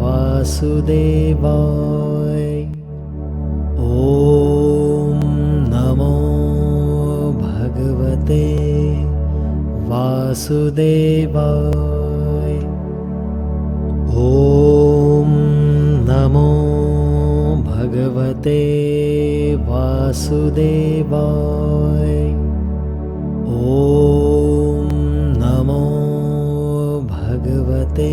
वासुदेवाय। ॐ नमो भगवते वासुदेवाय। ॐ नमो भगवते वासुदेवाय। ॐ नमो भगवते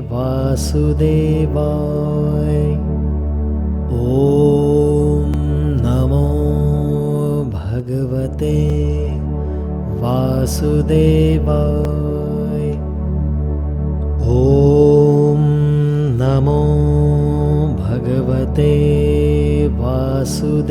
वासुदेवाय। ॐ नमो भगवते वासुदेवाय। ॐ नमो भगवते वासुदेवाय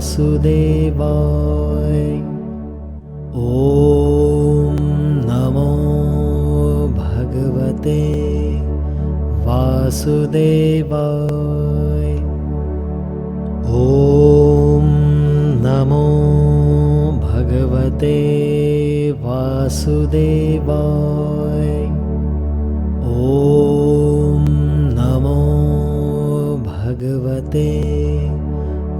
वासुदेवाय। ॐ नमो भगवते वासुदेवाय। ॐ नमो भगवते वासुदेवाय। ॐ नमो भगवते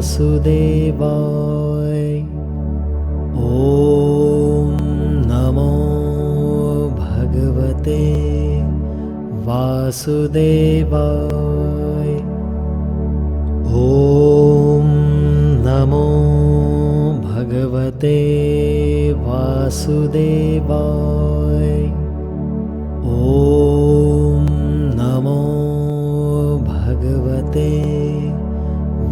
वासुदेवाय। ॐ नमो भगवते वासुदेवाय। ॐ नमो भगवते वासुदेवाय। ॐ नमो भगवते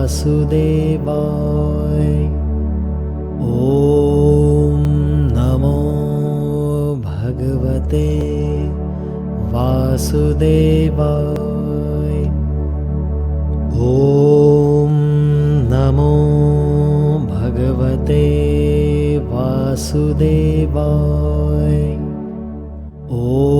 वासुदेवाय। ॐ नमो भगवते वासुदेवाय। ॐ नमो भगवते वासुदेवाय। ॐ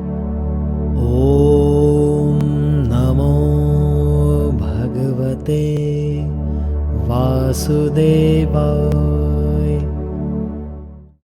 वासुदेव।